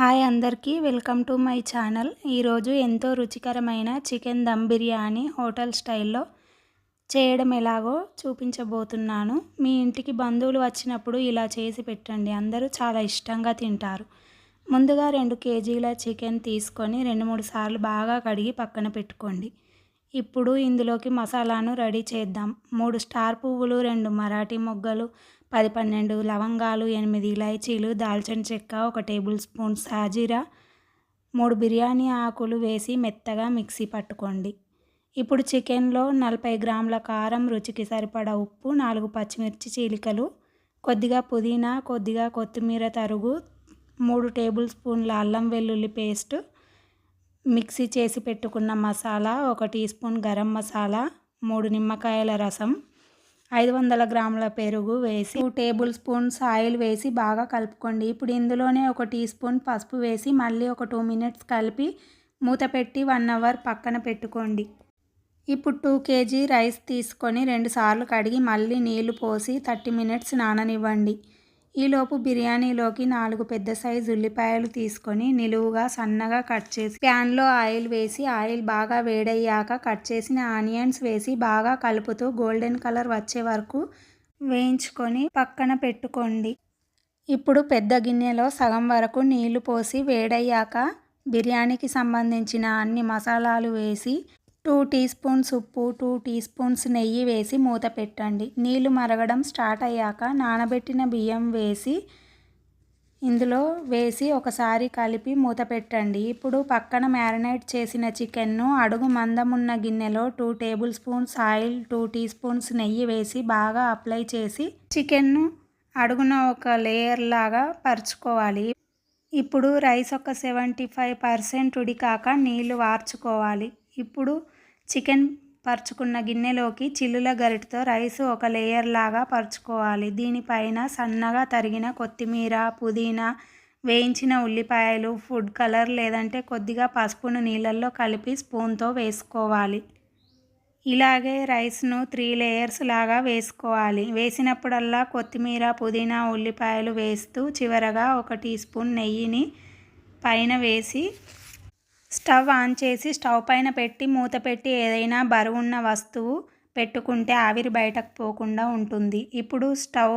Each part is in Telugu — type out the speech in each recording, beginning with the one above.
హాయ్ అందరికీ వెల్కమ్ టు మై ఛానల్. ఈరోజు ఎంతో రుచికరమైన చికెన్ దమ్ బిర్యానీ హోటల్ స్టైల్లో చేయడం ఎలాగో చూపించబోతున్నాను. మీ ఇంటికి బంధువులు వచ్చినప్పుడు ఇలా చేసి పెట్టండి. అందరూ చాలా ఇష్టంగా తింటారు. ముందుగా రెండు కేజీల చికెన్ తీసుకొని రెండు మూడు సార్లు బాగా కడిగి పక్కన పెట్టుకోండి. ఇప్పుడు ఇందులోకి మసాలాను రెడీ చేద్దాం. మూడు స్టార్ పువ్వులు రెండు మరాఠీ మొగ్గలు పది పన్నెండు లవంగాలు ఎనిమిది ఇలాచీలు దాల్చిన చెక్క ఒక టేబుల్ స్పూన్ సాజీరా మూడు బిర్యానీ ఆకులు వేసి మెత్తగా మిక్సీ పట్టుకోండి. ఇప్పుడు చికెన్లో నలభై గ్రాముల కారం రుచికి సరిపడా ఉప్పు నాలుగు పచ్చిమిర్చి చీలికలు కొద్దిగా పుదీనా కొద్దిగా కొత్తిమీర తరుగు మూడు టేబుల్ స్పూన్ల అల్లం వెల్లుల్లి పేస్ట్ మిక్సీ చేసి పెట్టుకున్న మసాలా ఒక టీ స్పూన్ గరం మసాలా మూడు నిమ్మకాయల రసం ఐదు వందల గ్రాముల పెరుగు వేసి టూ టేబుల్ స్పూన్స్ ఆయిల్ వేసి బాగా కలుపుకోండి. ఇప్పుడు ఇందులోనే ఒక టీ స్పూన్ పసుపు వేసి మళ్ళీ ఒక టూ మినిట్స్ కలిపి మూత పెట్టి వన్ అవర్ పక్కన పెట్టుకోండి. ఇప్పుడు టూ కేజీ రైస్ తీసుకొని రెండుసార్లు కడిగి మళ్ళీ నీళ్ళు పోసి థర్టీ మినిట్స్ నాననివ్వండి. ఈలోపు బిర్యానీలోకి నాలుగు పెద్ద సైజు ఉల్లిపాయలు తీసుకొని నిలువుగా సన్నగా కట్ చేసి ప్యాన్లో ఆయిల్ వేసి ఆయిల్ బాగా వేడయ్యాక కట్ చేసిన ఆనియన్స్ వేసి బాగా కలుపుతూ గోల్డెన్ కలర్ వచ్చే వరకు వేయించుకొని పక్కన పెట్టుకోండి. ఇప్పుడు పెద్ద గిన్నెలో సగం వరకు నీళ్ళు పోసి వేడయ్యాక బిర్యానీకి సంబంధించిన అన్ని మసాలాలు వేసి టూ టీ స్పూన్స్ ఉప్పు టూ టీ స్పూన్స్ నెయ్యి వేసి మూత పెట్టండి. నీళ్ళు మరగడం స్టార్ట్ అయ్యాక నానబెట్టిన బియ్యం వేసి ఇందులో వేసి ఒకసారి కలిపి మూత పెట్టండి. ఇప్పుడు పక్కన మ్యారినేట్ చేసిన చికెన్ను అడుగు మందమున్న గిన్నెలో two tablespoons oil two teaspoons నెయ్యి వేసి బాగా అప్లై చేసి చికెన్ను అడుగున ఒక లేయర్ లాగా పరుచుకోవాలి. ఇప్పుడు రైస్ ఒక సెవెంటీ ఫైవ్ పర్సెంట్ ఉడికాక నీళ్ళు వార్చుకోవాలి. ఇప్పుడు చికెన్ పరుచుకున్న గిన్నెలోకి చిల్లుల గరిటతో రైస్ ఒక లేయర్ లాగా పరుచుకోవాలి. దీనిపైన సన్నగా తరిగిన కొత్తిమీర పుదీనా వేయించిన ఉల్లిపాయలు ఫుడ్ కలర్ లేదంటే కొద్దిగా పసుపును నీళ్ళల్లో కలిపి స్పూన్తో వేసుకోవాలి. ఇలాగే రైస్ను త్రీ లేయర్స్ లాగా వేసుకోవాలి. వేసినప్పుడల్లా కొత్తిమీర పుదీనా ఉల్లిపాయలు వేస్తూ చివరగా ఒక టీ స్పూన్ నెయ్యిని పైన వేసి స్టవ్ ఆన్ చేసి స్టవ్ పైన పెట్టి మూత పెట్టి ఏదైనా బరువున్న వస్తువు పెట్టుకుంటే ఆవిరి బయటకు పోకుండా ఉంటుంది. ఇప్పుడు స్టవ్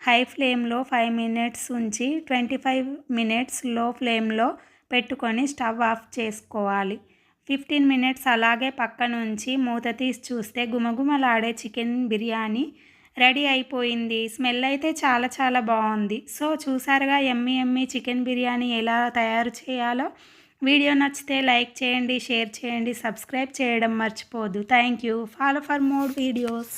హై ఫ్లేమ్లో ఫైవ్ మినిట్స్ ఉంచి ట్వంటీ ఫైవ్ మినిట్స్లో ఫ్లేమ్లో పెట్టుకొని స్టవ్ ఆఫ్ చేసుకోవాలి. ఫిఫ్టీన్ మినిట్స్ అలాగే పక్క నుంచి మూత తీసి చూస్తే గుమగుమలాడే చికెన్ బిర్యానీ రెడీ అయిపోయింది. స్మెల్ అయితే చాలా చాలా బాగుంది. సో చూసారుగా ఎమ్మి ఎమ్మి చికెన్ బిర్యానీ ఎలా తయారు చేయాలో? వీడియో నచ్చితే లైక్ చేయండి షేర్ చేయండి సబ్స్క్రైబ్ చేయడం మర్చిపోదు thank you follow for more videos